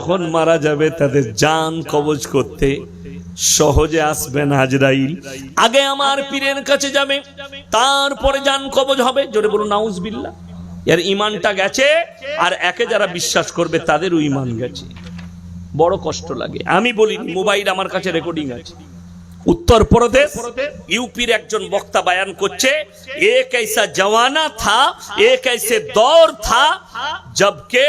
যখন মারা যাবে, তাদের জান কবজ করতে সহজে আসবেন হাজরাইল। আগে আমার পীরের কাছে যাবে, তারপরে জান কবজ হবে। জোরে বলুন নাউজ বিল্লা এর ইমানটা গেছে, আর একে যারা বিশ্বাস করবে, তাদেরও ইমান গেছে। বড় কষ্ট লাগে। আমি বলি মোবাইল আমার কাছে রেকর্ডিং আছে। उत्तर प्रदेश यूपीर একজন বক্তা बयान করছে एक ऐसा जमाना था एक ऐसे दौर था जबकि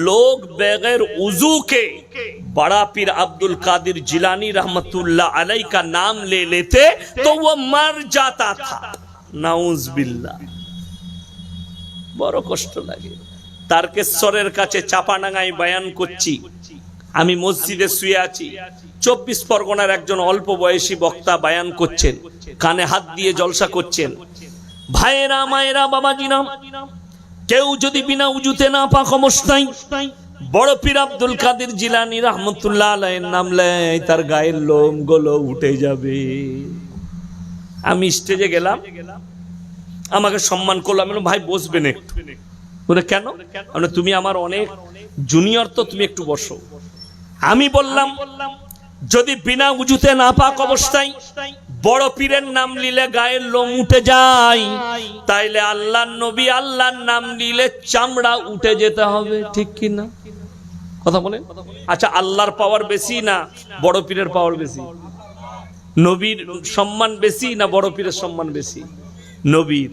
लोग बगैर उजू के बड़ा पीर अब्दुल कादिर जिलानी रहमतुल्लाह अलैह का नाम ले लेते तो वो मर जाता था नाउज बिल्ला বড় কষ্ট লাগে তারকেশ্বরের কাছে চাপানাঙ্গাই বয়ান করছি আমি মসজিদে শুয়ে আছি। চব্বিশ পরগনার একজন অল্প বয়সী বক্তা বায়ান করছেন। কানে হাত দিয়ে জলসা করছেন। ভাইয়েরা মায়েরা বাবা বাবাজিরা কেউ যদি বিনা উজুতে না পাক অবস্থায় বড় পীর আব্দুল কাদের জিলানি রহমতুল্লাহ আলাইয়ের নাম লেয় তার গায়ের লোমগুলো উঠে যাবে। আমি স্টেজে গেলাম। আমাকে সম্মান করল আমি বললাম, ভাই বসবেন একটু। বলে কেন? তুমি আমার অনেক জুনিয়র তো তুমি একটু বসো। আমি বললাম, যদি বিনা উজুতে না পাক অবস্থায় বড় পীরের নাম নিলে গায়ের লোম উঠে যায়, তাইলে আল্লাহর নবী আল্লাহর নাম নিলে চামড়া উঠে যেতে হবে, ঠিক কি না? কথা বলেন? আচ্ছা আল্লাহর পাওয়ার বেশি না বড় পীরের পাওয়ার বেশি? নবীর সম্মান বেশি না বড় পীরের সম্মান বেশি? নবীর,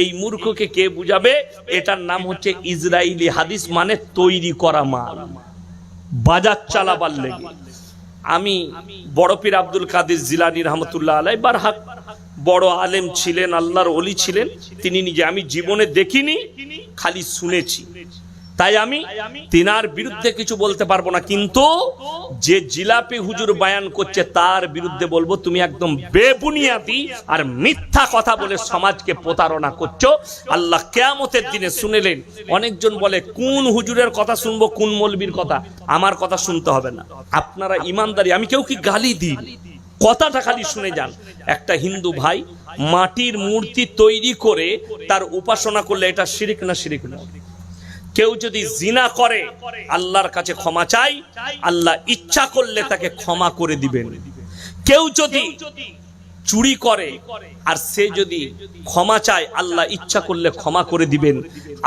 এই মূর্খকে কে বুঝাবে? এটার নাম হচ্ছে ইসরায়েলি হাদিস মানে তৈরি করা মাল। বাজার চালাবার লেগে। আমি বড় পীর আব্দুল কাদের জিলানি রহমতুল্লাহ আলাই বারহাক। বড় আলেম ছিলেন, আল্লাহর অলি ছিলেন। তিনি নিজে আমি জীবনে দেখিনি, খালি শুনেছি। তাই আমি তিনার বিরুদ্ধে কিছু বলতে পারব না, কিন্তু যে জিলাপি হুজুর বায়ান করছে তার বিরুদ্ধে বলব, তুমি একদম বেবুনিয়াদি আর মিথ্যা কথা বলে সমাজকে প্রতারণা করছ। আল্লাহ কেয়ামতের দিনে শুনেলেন, অনেকজন বলে, কোন হুজুরের কথা শুনব, কোন মলবির কথা? আমার কথা শুনতে হবে না। আপনারা ইমানদারি, আমি কেউ কি গালি দিই? কথাটা খালি শুনে যান। একটা হিন্দু ভাই মাটির মূর্তি তৈরি করে তার উপাসনা করলে এটা শিরিক না শিরিক না কেউ যদি জিনা করে, আল্লাহর কাছে ক্ষমা চাই, আল্লাহ ইচ্ছা করলে তাকে ক্ষমা করে দিবেন। কেউ যদি চুরি করে, আর সে যদি ক্ষমা চায়, আল্লাহ ইচ্ছা করলে ক্ষমা করে দিবেন।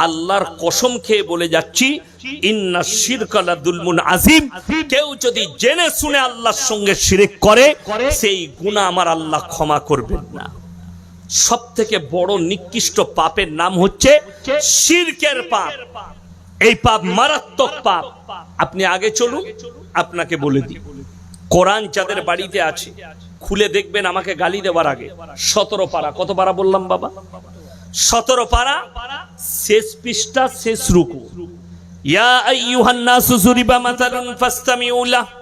আল্লাহর কসম খেয়ে বলে যাচ্ছি, ইন্না শিরকালা দুলমুন আজিম কেউ যদি জেনে শুনে আল্লাহর সঙ্গে শিরিক করে, সেই গুনাহ আমার আল্লাহ ক্ষমা করবেন না। সব থেকে বড় নিকৃষ্ট পাপের নাম হচ্ছে শিরকের পাপ। এই পাপ মারাত্মক পাপ। আপনি আগে চলুন, আপনাকে বলে দিই। কোরআন যাদের বাড়িতে আছে, খুলে দেখবেন আমাকে গালি দেওয়ার আগে। সতেরো পারা। কত পারা বললাম বাবা? সতেরো পারা, শেষ পৃষ্ঠা, শেষ রুকু। ইয়া আইয়ুহান নাসু যুরিবা মাতালুন ফাসতামিউ লাহ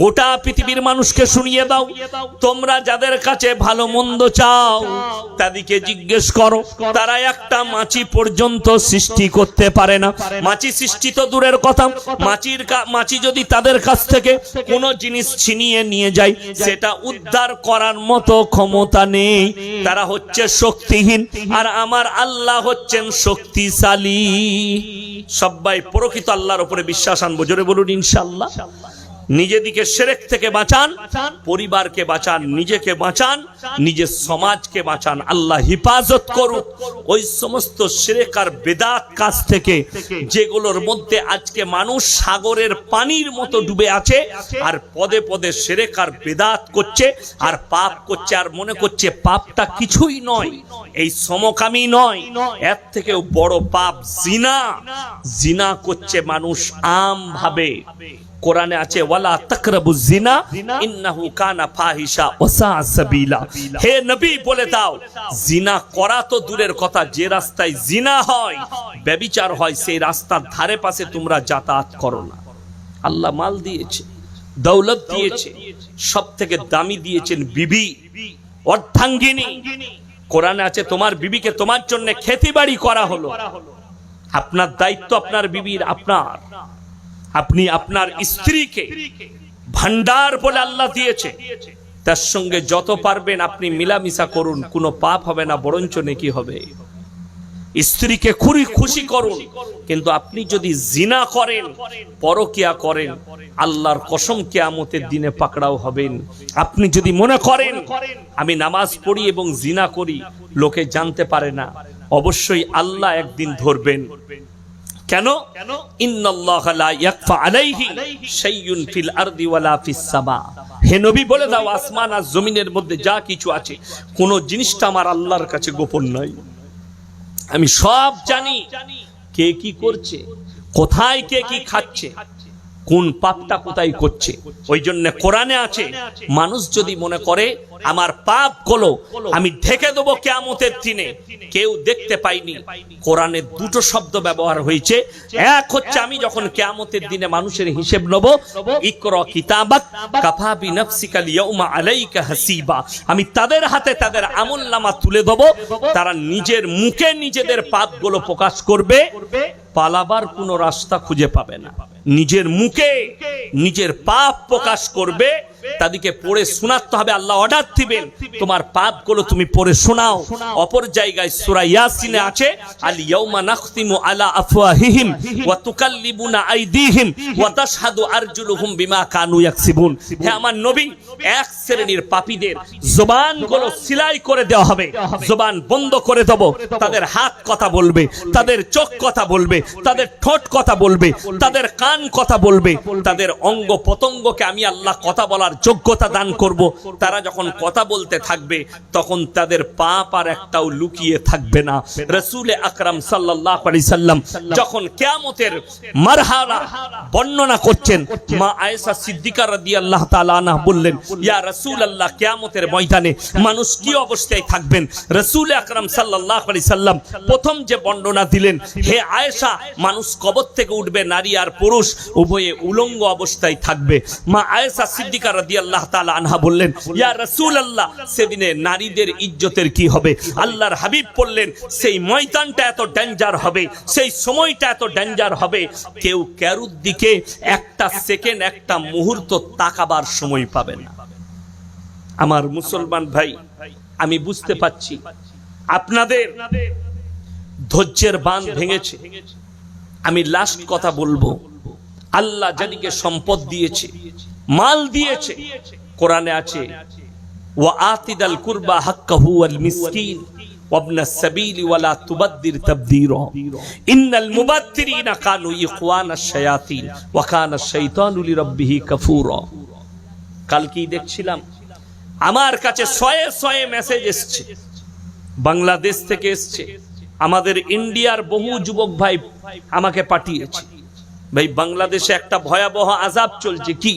গোটা পৃথিবীর মানুষকে শুনিয়ে দাও। তোমরা যাদের কাছে ভালো মন্দ চাও, তাদেরকে জিজ্ঞেস করো। তারা একটা মাছি পর্যন্ত সৃষ্টি করতে পারে না। মাছি সৃষ্টি তো দূরের কথা। মাছির মাছি যদি তাদের কাছ থেকে কোনো জিনিস ছিনিয়ে নিয়ে যায়, সেটা উদ্ধার করার মতো ক্ষমতা নেই। তারা হচ্ছে শক্তিহীন। আর আমার আল্লাহ হচ্ছেন শক্তিশালী। সবাই প্রকৃত আল্লাহর উপরে বিশ্বাস আনব। জোরে বলুন ইনশাল্লাহ নিজেদিকে সেরেক থেকে বাঁচান পরিবারকে বাঁচান নিজেকে বাঁচান নিজের সমাজকে বাঁচান। আল্লাহ হিফাজত করুক। ওই সমস্ত সেরেক আর বেদাত কাজ থেকে যেগুলোর মধ্যে আজকে মানুষ সাগরের পানির মতো ডুবে আছে আর পদে পদে সেরেক আর বেদাত করছে আর পাপ করছে আর মনে করছে পাপটা কিছুই নয়। এই সমকামী নয়। এর থেকেও বড় পাপ জিনা। জিনা। করছে মানুষ আম ভাবে কোরআনে আছে ওয়ালা তাকরাবু জিনা ইন্নাহু কানা ফাহিশা ওসা সাবিলা। হে নবী বলে দাও জিনা করা তো দূরের কথা যে রাস্তায় জিনা হয় ব্যভিচার হয় সেই রাস্তার ধারে পাশে তোমরা যাতায়াত করো না। আল্লাহ মাল দিয়েছে দৌলত দিয়েছে সব থেকে দামি দিয়েছেন বিবি অর্ধাঙ্গিনী। কোরআনে আছে তোমার বিবিকে তোমার জন্য খেতি বাড়ি করা হলো। আপনার দায়িত্ব আপনার বিবির আপনার। আপনি আপনার স্ত্রীকে ভান্ডার বলে আল্লাহ দিয়েছে। তার সঙ্গে যত পারবেন আপনি মিলামিশা করুন, কোনো পাপ হবে না, বরঞ্চ নেকি হবে। স্ত্রীকে খুবই খুশি করুন, কিন্তু আপনি যদি জিনা করেন, পরকিয়া করেন, আল্লাহর কসম কেয়ামতের দিনে পাকড়াও হবেন। আপনি যদি মনে করেন, আমি নামাজ পড়ি এবং জিনা করি, লোকে জানতে পারে না। অবশ্যই আল্লাহ একদিন ধরবেন। কেন? হে নবী বলে দাও আসমান আর জমিনের মধ্যে যা কিছু আছে কোন জিনিসটা আমার আল্লাহর কাছে গোপন নয়। আমি সব জানি কে কি করছে কোথায় কে কি খাচ্ছে কোন পাপটা কোথায় করছে? ওই জন্য কোরআনে আছে, মানুষ যদি মনে করে, আমার পাপগুলো আমি ঢেকে দেবো কেয়ামতের দিনে। কেউ দেখতে পাইনি। কোরআনে দুটো শব্দ ব্যবহার হয়েছে। এক হচ্ছে, আমি যখন কেয়ামতের দিনে মানুষের হিসেব নেব, ইকর আলাইকা হাসিবা। আমি তাদের হাতে তাদের আমলনামা তুলে দেব। তারা নিজের মুখে নিজেদের পাপগুলো প্রকাশ করবে। পালাবার কোনো রাস্তা খুঁজে পাবে না। নিজের মুখে নিজের পাপ প্রকাশ করবে তাদেরকে পড়ে শোনাতে হবে, আল্লাহ অর্ডার দিবেন। তোমার পাপগুলো তুমি পড়ে শোনাও। অপর জায়গায় সূরা ইয়াসিনে আছে, আল ইয়াউমা নাখতিমু আলা আফওয়াহিহিম ওয়া তুকাল্লিবুনা আইদিহিম ওয়া তাশহাদু আরজুলুহুম বিমা কানু ইয়াকসিবুন। হে আমার নবী, এক শ্রেণির পাপীদের জবানগুলো সিলাই করে দেওয়া হবে। জবান বন্ধ করে দেব। তাদের হাত কথা বলবে, তাদের চোখ কথা বলবে, তাদের ঠোঁট কথা বলবে, তাদের কান কথা বলবে। তাদের অঙ্গ পতঙ্গকে আমি আল্লাহ কথা বলার যোগ্যতা দান করব। তারা যখন কথা বলতে থাকবে, তখন তাদের পাপ আর একটাও লুকিয়ে থাকবে না। রসুল আকরাম সাল্লাহ সাল্লাম যখন কেয়ামতের মারহালা বর্ণনা করছেন, মা আয়েশা সিদ্দিকা রাদি আল্লাহ তালা বললেন, ইয়া রসুল আল্লাহ কেয়ামতের ময়দানে মানুষ কি অবস্থায় থাকবেন? রসুল আকরাম সাল্লাহ সাল্লাম প্রথম যে বর্ণনা দিলেন, হে আয়েশা, মানুষ কবর থেকে উঠবে, নারী আর পুরুষ, উভয়ে উলঙ্গ অবস্থায় থাকবে। মা আয়েশা সিদ্দিকা রাদি আল্লাহ আনহা বললেন, ইয়া রসুল আল্লাহ সেদিনে নারীদের ইজ্জতের কি হবে? আল্লাহর হাবিব বললেন, সেই ময়দানটা এত ডেঞ্জার হবে, সেই সময়টা এত ডেঞ্জার হবে, কেউ ক্যারুর দিকে একটা সেকেন্ড, একটা মুহূর্ত তাকাবার সময় পাবে না। আমার মুসলমান ভাই, আমি বুঝতে পাচ্ছি আপনাদের ধৈর্যের বাঁধ ভেঙেছে। আমি লাস্ট কথা বলব, আল্লাহ যাদিকে সম্পদ দিয়েছে। মাল দিয়েছে কোরআনে আছে ওয়া আতিদাল কুরবা হাক্কাহু ওয়াল মিসকিন وابن السبيل ولا تبذر تبذيرا ان المبذرين كانوا اخوان الشياطين وكان الشيطان لربه كفورا কালকে দেখছিলাম আমার কাছে শয়ে শয়ে মেসেজ এসছে বাংলাদেশ থেকে এসছে আমাদের ইন্ডিয়ার বহু যুবক ভাই আমাকে পাঠিয়েছে ভাই বাংলাদেশে একটা ভয়াবহ আজাব চলছে কি